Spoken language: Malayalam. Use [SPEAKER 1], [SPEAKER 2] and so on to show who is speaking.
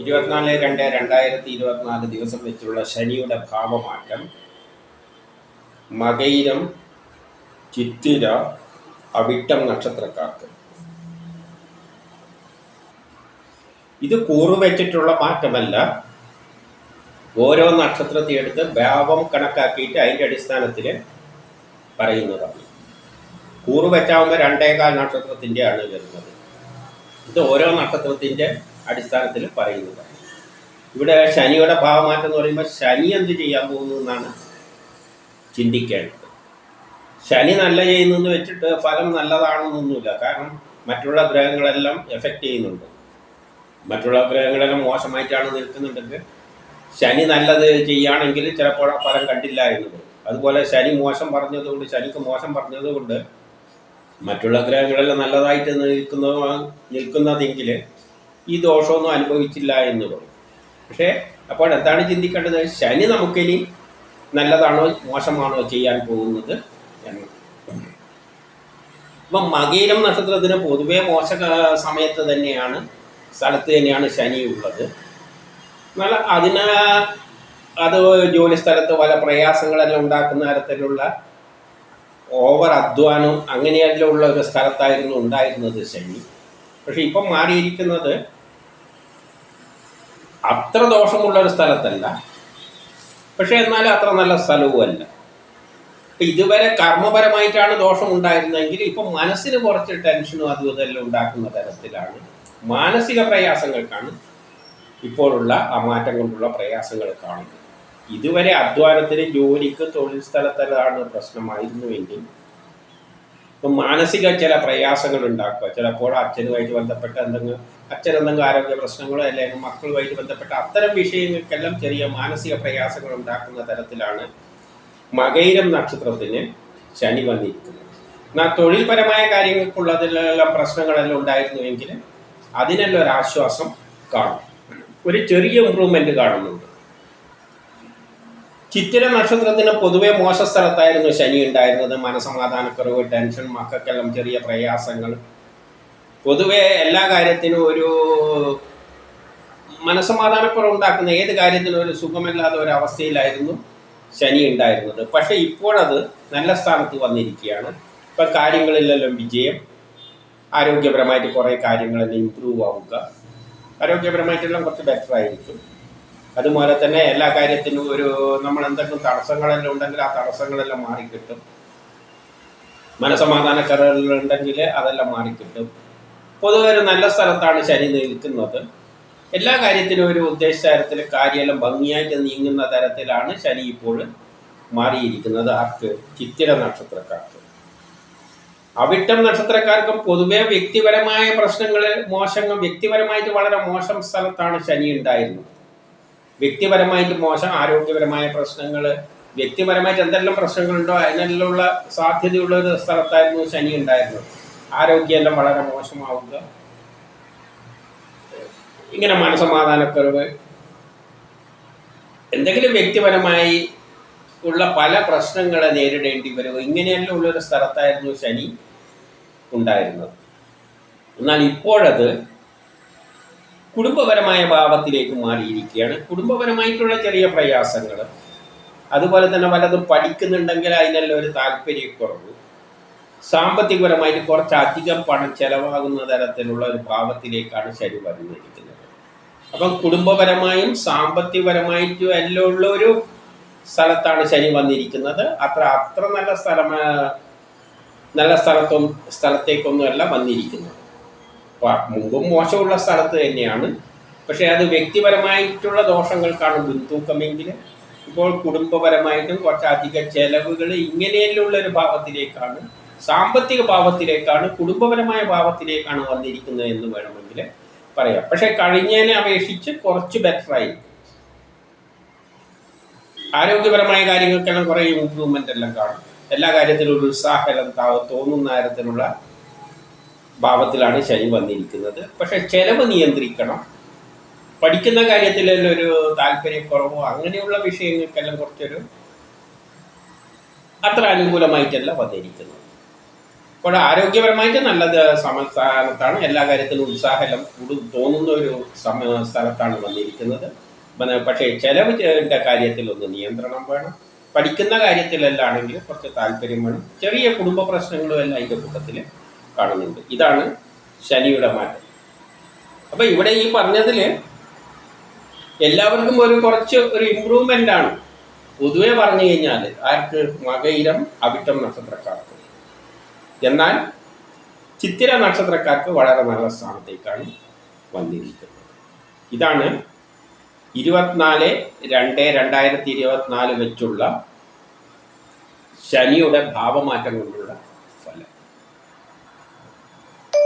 [SPEAKER 1] ഇരുപത്തിനാല് രണ്ട് രണ്ടായിരത്തി ഇരുപത്തിനാല് ദിവസം വെച്ചുള്ള ശനിയുടെ ഭാവമാറ്റം മകയിരം ചിത്തിര അവിട്ടം നക്ഷത്രക്കാർക്ക്. ഇത് കൂറുവെച്ചിട്ടുള്ള മാറ്റമല്ല. ഓരോ നക്ഷത്രത്തെ എടുത്ത് ഭാവം കണക്കാക്കിയിട്ട് അതിന്റെ അടിസ്ഥാനത്തിൽ പറയുന്നതാണ്. കൂറുവെച്ചാവുമ്പോൾ രണ്ടേകാൽ നക്ഷത്രത്തിന്റെയാണ് വരുന്നത്. ഇത് ഓരോ നക്ഷത്രത്തിന്റെ അടിസ്ഥാനത്തിൽ പറയുന്നത്. ഇവിടെ ശനിയുടെ ഭാവമാറ്റം എന്ന് പറയുമ്പോൾ ശനി എന്ത് ചെയ്യാൻ പോകുന്നു എന്നാണ് ചിന്തിക്കേണ്ടത്. ശനി നല്ല ചെയ്യുന്നെന്ന് വെച്ചിട്ട് ഫലം നല്ലതാണെന്നൊന്നുമില്ല. കാരണം മറ്റുള്ള ഗ്രഹങ്ങളെല്ലാം എഫക്റ്റ് ചെയ്യുന്നുണ്ട്. മറ്റുള്ള ഗ്രഹങ്ങളെല്ലാം മോശമായിട്ടാണ് നിൽക്കുന്നുണ്ടെങ്കിൽ ശനി നല്ലത് ചെയ്യുകയാണെങ്കിൽ ചിലപ്പോൾ ആ ഫലം കണ്ടില്ല എന്നത്. അതുപോലെ ശനി മോശം പറഞ്ഞതുകൊണ്ട് ശനിക്ക് മോശം പറഞ്ഞതുകൊണ്ട് മറ്റുള്ള ഗ്രഹങ്ങളെല്ലാം നല്ലതായിട്ട് നിൽക്കുന്ന നിൽക്കുന്നതെങ്കിൽ ഈ ദോഷമൊന്നും അനുഭവിച്ചില്ല എന്ന് പറയും. പക്ഷേ അപ്പോൾ എന്താണ് ചിന്തിക്കേണ്ടത്? ശനി നമുക്കിനി നല്ലതാണോ മോശമാണോ ചെയ്യാൻ പോകുന്നത് എന്ന്. ഇപ്പം മകീരം നക്ഷത്രത്തിന് പൊതുവെ മോശ സമയത്ത് തന്നെയാണ് സ്ഥലത്ത് തന്നെയാണ് ശനി ഉള്ളത്. എന്നാൽ അതിന് അത് ജോലി സ്ഥലത്ത് പല പ്രയാസങ്ങളെല്ലാം ഉണ്ടാക്കുന്ന തരത്തിലുള്ള ഓവർ അധ്വാനം അങ്ങനെയെല്ലാം ഉള്ള ഒരു സ്ഥലത്തായിരുന്നു ഉണ്ടായിരുന്നത് ശനി. പക്ഷെ ഇപ്പം മാറിയിരിക്കുന്നത് അത്ര ദോഷമുള്ള ഒരു സ്ഥലത്തല്ല. പക്ഷെ എന്നാലും അത്ര നല്ല സ്ഥലവുമല്ല. ഇതുവരെ കർമ്മപരമായിട്ടാണ് ദോഷം ഉണ്ടായിരുന്നതെങ്കിൽ ഇപ്പം മനസ്സിന് കുറച്ച് ടെൻഷനും അതും ഇതെല്ലാം ഉണ്ടാക്കുന്ന തരത്തിലാണ്. മാനസിക പ്രയാസങ്ങൾക്കാണ് ഇപ്പോഴുള്ള ആ മാറ്റം കൊണ്ടുള്ള പ്രയാസങ്ങൾ കാണുന്നത്. ഇതുവരെ അധ്വാനത്തിന് ജോലിക്ക് തൊഴിൽ സ്ഥലത്തിലാണ് പ്രശ്നമായിരുന്നുവെങ്കിൽ ഇപ്പം മാനസിക ചില പ്രയാസങ്ങൾ ഉണ്ടാക്കുക ചിലപ്പോൾ അച്ഛനുമായിട്ട് ബന്ധപ്പെട്ട എന്തെങ്കിലും അച്ഛൻ എന്തെങ്കിലും ആരോഗ്യ പ്രശ്നങ്ങളോ അല്ലെങ്കിൽ മക്കളുമായിട്ട് ബന്ധപ്പെട്ട അത്തരം വിഷയങ്ങൾക്കെല്ലാം ചെറിയ മാനസിക പ്രയാസങ്ങൾ ഉണ്ടാക്കുന്ന തരത്തിലാണ് മകൈരം നക്ഷത്രത്തിന് ശനി വന്നിരിക്കുന്നത്. എന്നാൽ തൊഴിൽപരമായ കാര്യങ്ങൾക്കുള്ളതിലെല്ലാം പ്രശ്നങ്ങളെല്ലാം ഉണ്ടായിരുന്നുവെങ്കിൽ അതിനെല്ലാം ഒരു ആശ്വാസം കാണും. ഒരു ചെറിയ ഇമ്പ്രൂവ്മെന്റ് കാണുന്നുണ്ട്. ചിത്തിര നക്ഷത്രത്തിന് പൊതുവെ മോശ സ്ഥലത്തായിരുന്നു ശനി ഉണ്ടായിരുന്നത്. മനസമാധാനക്കുറവ് ടെൻഷൻ മക്കൾക്കെല്ലാം ചെറിയ പ്രയാസങ്ങൾ. പൊതുവെ എല്ലാ കാര്യത്തിനും ഒരു മനസമാധാനക്കുറവ് ഉണ്ടാക്കുന്ന ഏത് കാര്യത്തിനും ഒരു സുഖമില്ലാത്ത ഒരു അവസ്ഥയിലായിരുന്നു ശനി ഉണ്ടായിരുന്നത്. പക്ഷേ ഇപ്പോഴത് നല്ല സ്ഥാനത്ത് വന്നിരിക്കുകയാണ്. ഇപ്പം കാര്യങ്ങളിലെല്ലാം വിജയം. ആരോഗ്യപരമായിട്ട് കുറേ കാര്യങ്ങളെല്ലാം ഇമ്പ്രൂവ് ആവുക. ആരോഗ്യപരമായിട്ടെല്ലാം കുറച്ച് ബെറ്റർ ആയിരിക്കും. അതുപോലെ തന്നെ എല്ലാ കാര്യത്തിനും ഒരു നമ്മൾ എന്തെങ്കിലും തടസ്സങ്ങളെല്ലാം ഉണ്ടെങ്കിൽ ആ തടസ്സങ്ങളെല്ലാം മാറിക്കിട്ടും. മനസമാധാനക്കറുകളുണ്ടെങ്കിൽ അതെല്ലാം മാറിക്കിട്ടും. പൊതുവെ ഒരു നല്ല സ്ഥലത്താണ് ശനി നിൽക്കുന്നത്. എല്ലാ കാര്യത്തിനും ഒരു ഉദ്ദേശ തരത്തിൽ കാര്യമെല്ലാം ഭംഗിയായിട്ട് നീങ്ങുന്ന തരത്തിലാണ് ശനി ഇപ്പോൾ മാറിയിരിക്കുന്നത്. ആർക്ക്? ചിത്തിര നക്ഷത്രക്കാർക്ക്. അവിട്ടം നക്ഷത്രക്കാർക്കും പൊതുവെ വ്യക്തിപരമായ പ്രശ്നങ്ങൾ മോശങ്ങൾ വ്യക്തിപരമായിട്ട് വളരെ മോശം സ്ഥലത്താണ് ശനി ഉണ്ടായിരുന്നത്. വ്യക്തിപരമായിട്ട് മോശം ആരോഗ്യപരമായ പ്രശ്നങ്ങൾ വ്യക്തിപരമായിട്ട് എന്തെല്ലാം പ്രശ്നങ്ങളുണ്ടോ അതിനെല്ലാം സാധ്യതയുള്ള ഒരു സ്ഥലത്തായിരുന്നു ശനി ഉണ്ടായിരുന്നത്. ആരോഗ്യമെല്ലാം വളരെ മോശമാവുക ഇങ്ങനെ മനസമാധാനക്കുറവ് എന്തെങ്കിലും വ്യക്തിപരമായി ഉള്ള പല പ്രശ്നങ്ങളെ നേരിടേണ്ടി വരും. ഇങ്ങനെയെല്ലാം ഉള്ളൊരു സ്ഥലത്തായിരുന്നു ശനി ഉണ്ടായിരുന്നത്. എന്നാൽ ഇപ്പോഴത് കുടുംബപരമായ ഭാവത്തിലേക്ക് മാറിയിരിക്കുകയാണ്. കുടുംബപരമായിട്ടുള്ള ചെറിയ പ്രയാസങ്ങൾ അതുപോലെ തന്നെ വല്ലതും പഠിക്കുന്നുണ്ടെങ്കിൽ അതിനെല്ലാം ഒരു താല്പര്യക്കുറവ് സാമ്പത്തികപരമായിട്ട് കുറച്ചധികം പണം ചെലവാകുന്ന തരത്തിലുള്ള ഒരു ഭാവത്തിലേക്കാണ് ശരി വരുന്നിരിക്കുന്നത് അപ്പം കുടുംബപരമായും സാമ്പത്തികപരമായിട്ടും എല്ലാം ഉള്ള ഒരു സ്ഥലത്താണ് ശനി വന്നിരിക്കുന്നത്. അത്ര അത്ര നല്ല സ്ഥലം നല്ല സ്ഥലത്തും സ്ഥലത്തേക്കൊന്നുമല്ല വന്നിരിക്കുന്നത്. മുമ്പും മോശമുള്ള സ്ഥലത്ത് തന്നെയാണ്. പക്ഷേ അത് വ്യക്തിപരമായിട്ടുള്ള ദോഷങ്ങൾക്കാണ് മുൻതൂക്കമെങ്കിൽ ഇപ്പോൾ കുടുംബപരമായിട്ടും കുറച്ചധിക ചെലവുകൾ ഇങ്ങനെയുള്ള ഒരു ഭാവത്തിലേക്കാണ് സാമ്പത്തിക ഭാവത്തിലേക്കാണ് കുടുംബപരമായ ഭാവത്തിലേക്കാണ് വന്നിരിക്കുന്നത് എന്ന് വേണമെങ്കിൽ പറയാം. പക്ഷേ കഴിഞ്ഞതിനെ അപേക്ഷിച്ച് കുറച്ച് ബെറ്ററായി ആരോഗ്യപരമായ കാര്യങ്ങൾക്കെല്ലാം കുറേ ഇമ്പ്രൂവ്മെന്റ് എല്ലാം കാണും. എല്ലാ കാര്യത്തിലും ഒരു ഉത്സാഹം തോന്നുന്ന തരത്തിലുള്ള ഭാവത്തിലാണ് ശനി വന്നിരിക്കുന്നത്. പക്ഷെ ചെലവ് നിയന്ത്രിക്കണം. പഠിക്കുന്ന കാര്യത്തിലെല്ലാം ഒരു താല്പര്യക്കുറവോ അങ്ങനെയുള്ള വിഷയങ്ങൾക്കെല്ലാം കുറച്ചൊരു അത്ര അനുകൂലമായിട്ടല്ല വന്നിരിക്കുന്നത്. അപ്പോൾ ആരോഗ്യപരമായിട്ട് നല്ലത് സമസ്ഥാനത്താണ് എല്ലാ കാര്യത്തിലും ഉത്സാഹം കൂടു- തോന്നുന്ന ഒരു സമ സ്ഥലത്താണ് വന്നിരിക്കുന്നത്. പക്ഷേ ചെലവിന്റെ കാര്യത്തിൽ ഒന്ന് നിയന്ത്രണം വേണം. പഠിക്കുന്ന കാര്യത്തിലെല്ലാം ആണെങ്കിലും കുറച്ച് താല്പര്യം വേണം. ചെറിയ കുടുംബ പ്രശ്നങ്ങളും എല്ലാം അതിന്റെ കൂട്ടത്തിൽ കാണുന്നുണ്ട്. ഇതാണ് ശനിയുടെ മാറ്റം. അപ്പോൾ ഇവിടെ ഈ പറഞ്ഞതിൽ എല്ലാവർക്കും ഒരു കുറച്ച് ഒരു ഇമ്പ്രൂവ്മെന്റ് ആണ്. പൊതുവെ പറഞ്ഞു കഴിഞ്ഞാൽ ആർക്ക്? മകയിരം അവിട്ടം നക്ഷത്രക്കാർക്ക്. എന്നാൽ ചിത്തിര നക്ഷത്രക്കാർക്ക് വളരെ നല്ല സ്ഥാനത്തേക്കാണ് വന്നിരിക്കുന്നത്. ഇതാണ് ഇരുപത്തിനാല് രണ്ട് രണ്ടായിരത്തി ഇരുപത്തിനാല് വെച്ചുള്ള ശനിയുടെ ഭാവമാറ്റം കൊണ്ടുള്ള